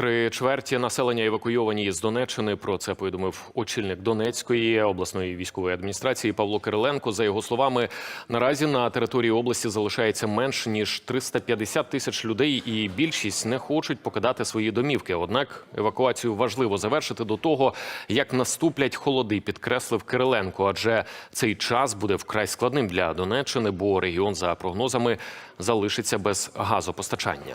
Три чверті населення евакуйовані з Донеччини. Про це повідомив очільник Донецької обласної військової адміністрації Павло Кириленко. За його словами, наразі на території області залишається менш ніж 350 тисяч людей, і більшість не хочуть покидати свої домівки. Однак евакуацію важливо завершити до того, як наступлять холоди, підкреслив Кириленко. Адже цей час буде вкрай складним для Донеччини, бо регіон за прогнозами залишиться без газопостачання.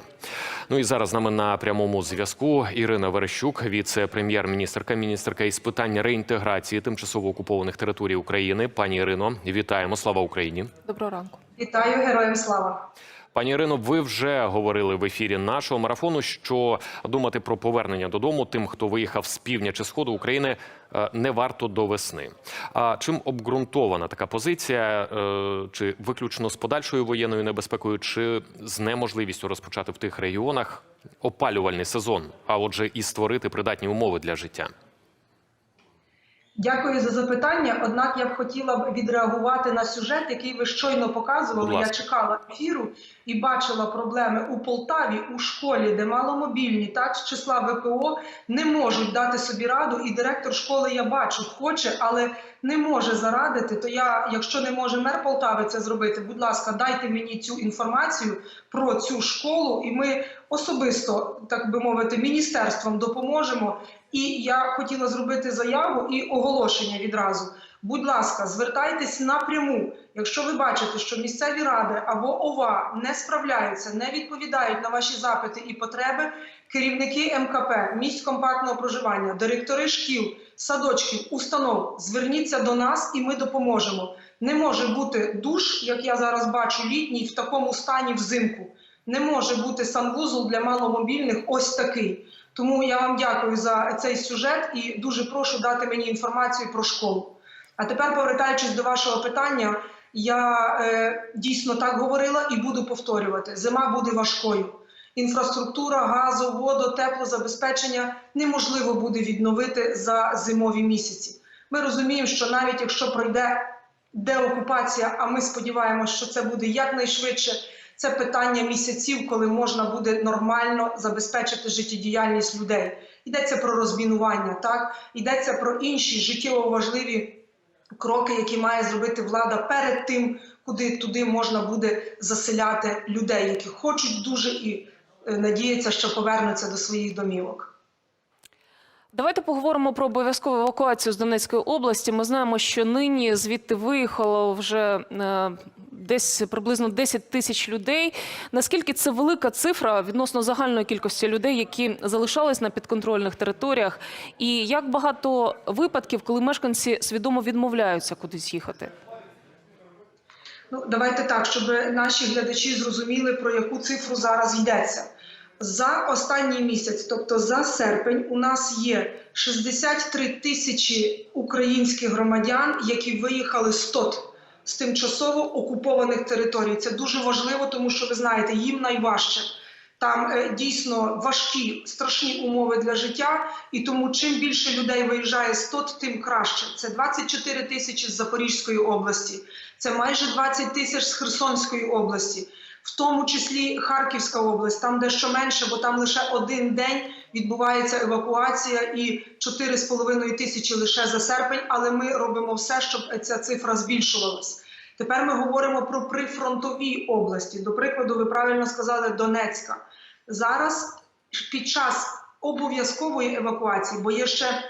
Ну і зараз нами на прямому зв'язку Ірина Верещук, віце-прем'єр-міністерка, міністерка із питань реінтеграції тимчасово окупованих територій України. Пані Ірино, вітаємо! Слава Україні! Доброго ранку. Вітаю героям слава. Пані Ірино, ви вже говорили в ефірі нашого марафону, що думати про повернення додому тим, хто виїхав з півдня чи сходу України, е, не варто до весни. А чим обґрунтована така позиція? Е, Чи виключно з подальшою воєнною небезпекою, чи з неможливістю розпочати в тих регіонах опалювальний сезон, а отже, і створити придатні умови для життя? Дякую за запитання. Однак я б хотіла б відреагувати на сюжет, який ви щойно показували. Я чекала ефіру і бачила проблеми у Полтаві у школі, де маломобільні так з числа ВПО не можуть дати собі раду. І директор школи я бачу, хоче, але не може зарадити. То я, якщо не може мер Полтави це зробити, будь ласка, дайте мені цю інформацію про цю школу, і ми особисто, так би мовити, міністерством допоможемо. І я хотіла зробити заяву і оголошення відразу. Будь ласка, звертайтесь напряму. Якщо ви бачите, що місцеві ради або ОВА не справляються, не відповідають на ваші запити і потреби, керівники МКП, місць компактного проживання, директори шкіл, садочків, установ, зверніться до нас і ми допоможемо. Не може бути душ, як я зараз бачу, літній в такому стані взимку. Не може бути санвузол для маломобільних ось такий. Тому я вам дякую за цей сюжет і дуже прошу дати мені інформацію про школу. А тепер, повертаючись до вашого питання, я е, дійсно так говорила і буду повторювати: зима буде важкою. Інфраструктура, газу, воду, теплозабезпечення неможливо буде відновити за зимові місяці. Ми розуміємо, що навіть якщо пройде деокупація, а ми сподіваємося, що це буде якнайшвидше. Це питання місяців, коли можна буде нормально забезпечити життєдіяльність людей. Йдеться про розмінування, так йдеться про інші життєво важливі кроки, які має зробити влада перед тим, куди туди можна буде заселяти людей, які хочуть дуже і е, надіються, що повернуться до своїх домівок. Давайте поговоримо про обов'язкову евакуацію з Донецької області. Ми знаємо, що нині звідти виїхало вже е, десь приблизно 10 тисяч людей. Наскільки це велика цифра відносно загальної кількості людей, які залишались на підконтрольних територіях? І як багато випадків, коли мешканці свідомо відмовляються кудись їхати? Ну, давайте так, щоб наші глядачі зрозуміли, про яку цифру зараз йдеться. За останній місяць, тобто за серпень, у нас є 63 тисячі українських громадян, які виїхали з ТОТ з тимчасово окупованих територій. Це дуже важливо, тому що ви знаєте, їм найважче. Там е, дійсно важкі, страшні умови для життя, і тому чим більше людей виїжджає з ТОТ, тим краще. Це 24 тисячі з Запорізької області, це майже 20 тисяч з Херсонської області, в тому числі Харківська область, там дещо менше, бо там лише один день відбувається евакуація, і 4,5 тисячі лише за серпень. Але ми робимо все, щоб ця цифра збільшувалась. Тепер ми говоримо про прифронтові області. До прикладу, ви правильно сказали Донецька. Зараз під час обов'язкової евакуації, бо є ще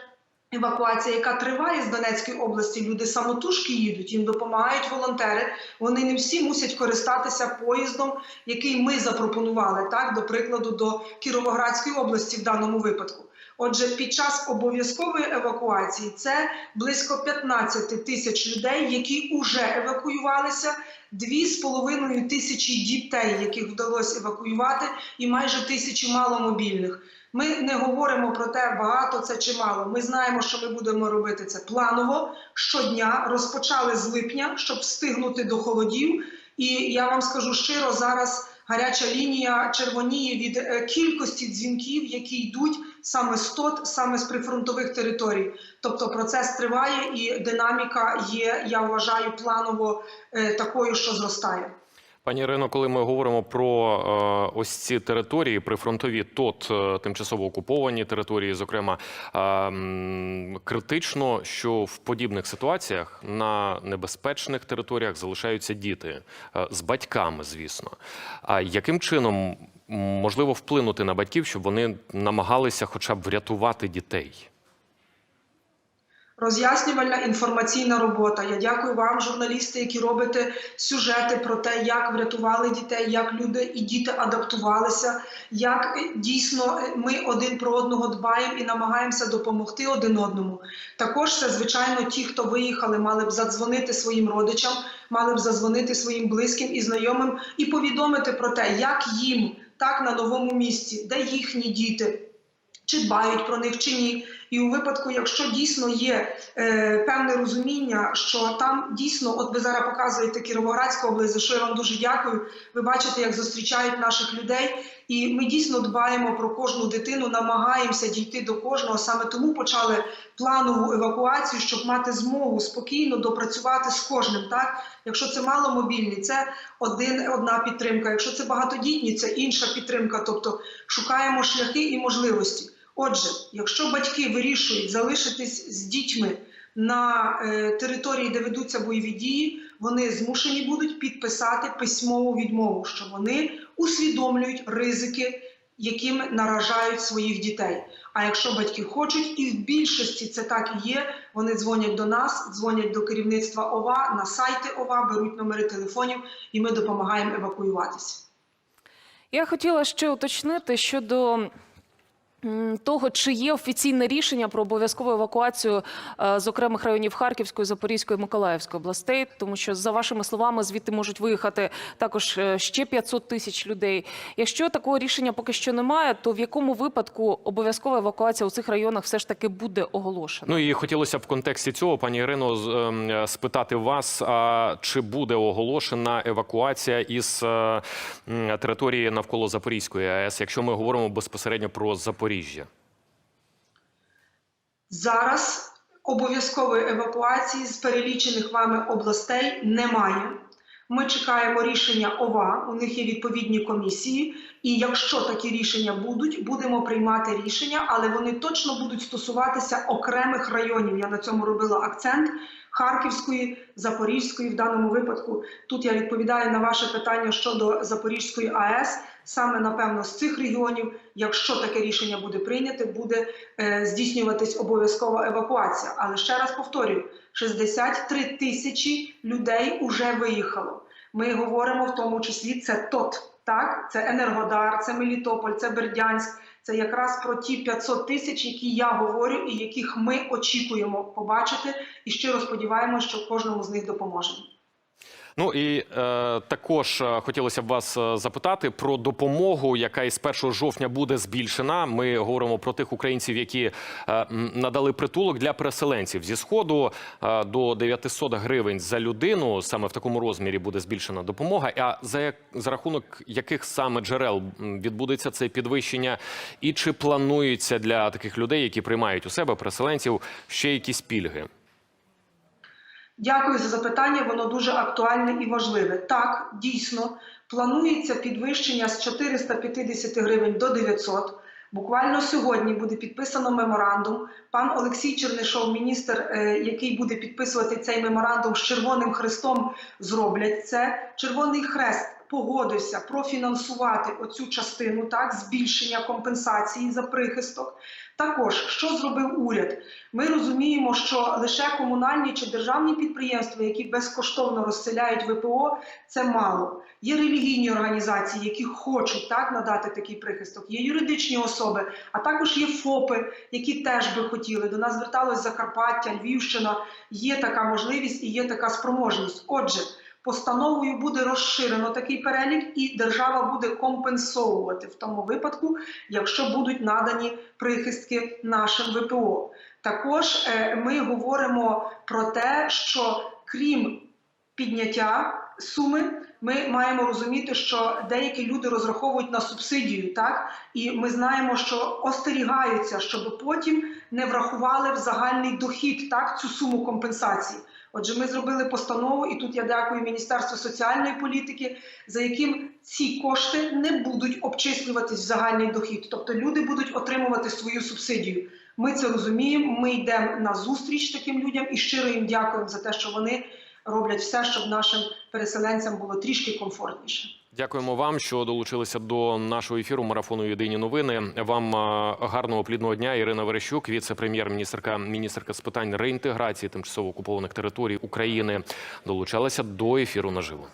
евакуація, яка триває з Донецької області. Люди самотужки їдуть, їм допомагають волонтери. Вони не всі мусять користатися поїздом, який ми запропонували, так до прикладу, до Кіровоградської області в даному випадку. Отже, під час обов'язкової евакуації це близько 15 тисяч людей, які вже евакуювалися, 2,5 тисячі дітей, яких вдалося евакуювати, і майже тисячі маломобільних. Ми не говоримо про те, багато це чи мало. Ми знаємо, що ми будемо робити це планово щодня. Розпочали з липня, щоб встигнути до холодів. І я вам скажу щиро, зараз гаряча лінія червоніє від е, кількості дзвінків, які йдуть саме з ТОТ, саме з прифронтових територій. Тобто процес триває і динаміка є, я вважаю, планово е, такою, що зростає. Пані Ірино, коли ми говоримо про е, ось ці території прифронтові, тот е, тимчасово окуповані території, зокрема, е, критично, що в подібних ситуаціях на небезпечних територіях залишаються діти з батьками, звісно. А яким чином можливо вплинути на батьків, щоб вони намагалися, хоча б врятувати дітей? Роз'яснювальна інформаційна робота. Я дякую вам, журналісти, які робите сюжети про те, як врятували дітей, як люди і діти адаптувалися, як е, дійсно е, ми один про одного дбаємо і намагаємося допомогти один одному. Також це, звичайно, ті, хто виїхали, мали б задзвонити своїм родичам, мали б задзвонити своїм близьким і знайомим і повідомити про те, як їм так на новому місці, де їхні діти чи дбають про них чи ні. І у випадку, якщо дійсно є е, певне розуміння, що там дійсно, от ви зараз показуєте Кіровоградську область, за що я вам дуже дякую. Ви бачите, як зустрічають наших людей, і ми дійсно дбаємо про кожну дитину, намагаємося дійти до кожного. Саме тому почали планову евакуацію, щоб мати змогу спокійно допрацювати з кожним. Так, якщо це маломобільні, це один одна підтримка. Якщо це багатодітні, це інша підтримка. Тобто шукаємо шляхи і можливості. Отже, якщо батьки вирішують залишитись з дітьми на е, території, де ведуться бойові дії, вони змушені будуть підписати письмову відмову, що вони усвідомлюють ризики, яким наражають своїх дітей. А якщо батьки хочуть, і в більшості це так і є, вони дзвонять до нас, дзвонять до керівництва ОВА на сайти ОВА, беруть номери телефонів, і ми допомагаємо евакуюватися. Я хотіла ще уточнити щодо того, чи є офіційне рішення про обов'язкову евакуацію е, з окремих районів Харківської, Запорізької, Миколаївської областей, тому що за вашими словами звідти можуть виїхати також е, ще 500 тисяч людей. Якщо такого рішення поки що немає, то в якому випадку обов'язкова евакуація у цих районах все ж таки буде оголошена? Ну і хотілося б в контексті цього, пані Ірино, ем, спитати вас, а чи буде оголошена евакуація із е, території навколо Запорізької АЕС, якщо ми говоримо безпосередньо про Запоріжжя? Зараз обов'язкової евакуації з перелічених вами областей немає. Ми чекаємо рішення ОВА, у них є відповідні комісії, і якщо такі рішення будуть, будемо приймати рішення, але вони точно будуть стосуватися окремих районів. Я на цьому робила акцент Харківської, Запорізької. В даному випадку тут я відповідаю на ваше питання щодо Запорізької АЕС. Саме напевно з цих регіонів, якщо таке рішення буде прийняте, буде е, здійснюватись обов'язкова евакуація. Але ще раз повторюю: 63 тисячі людей уже виїхало. Ми говоримо в тому числі це ТОТ, так це Енергодар, це Мелітополь, це Бердянськ. Це якраз про ті 500 тисяч, які я говорю, і яких ми очікуємо побачити, і щиро сподіваємося, що кожному з них допоможемо. Ну і е, також е, хотілося б вас е, запитати про допомогу, яка із 1 жовтня буде збільшена. Ми говоримо про тих українців, які е, надали притулок для переселенців зі сходу е, до 900 гривень за людину. Саме в такому розмірі буде збільшена допомога. А за як за рахунок яких саме джерел відбудеться це підвищення, і чи планується для таких людей, які приймають у себе переселенців, ще якісь пільги? Дякую за запитання. Воно дуже актуальне і важливе. Так, дійсно планується підвищення з 450 гривень до 900. Буквально сьогодні буде підписано меморандум. Пан Олексій Чернишов, міністр, е, який буде підписувати цей меморандум з Червоним Хрестом, зроблять це. Червоний Хрест погодився профінансувати оцю частину, так збільшення компенсації за прихисток. Також що зробив уряд? Ми розуміємо, що лише комунальні чи державні підприємства, які безкоштовно розселяють ВПО, це мало. Є релігійні організації, які хочуть так надати такий прихисток. Є юридичні особи, а також є ФОПи, які теж би хотіли. До нас зверталось Закарпаття, Львівщина. Є така можливість і є така спроможність. Отже. Постановою буде розширено такий перелік, і держава буде компенсовувати в тому випадку, якщо будуть надані прихистки нашим ВПО. Також е, ми говоримо про те, що крім підняття суми, ми маємо розуміти, що деякі люди розраховують на субсидію, так і ми знаємо, що остерігаються, щоб потім не врахували в загальний дохід так цю суму компенсації. Отже, ми зробили постанову, і тут я дякую Міністерству соціальної політики, за яким ці кошти не будуть обчислюватись в загальний дохід. Тобто люди будуть отримувати свою субсидію. Ми це розуміємо. Ми йдемо на зустріч таким людям і щиро їм дякуємо за те, що вони роблять все, щоб нашим переселенцям було трішки комфортніше. Дякуємо вам, що долучилися до нашого ефіру марафону Єдині новини. Вам е, гарного плідного дня. Ірина Верещук, віце-прем'єр-міністерка, міністерка з питань реінтеграції тимчасово окупованих територій України, долучалася до ефіру наживо.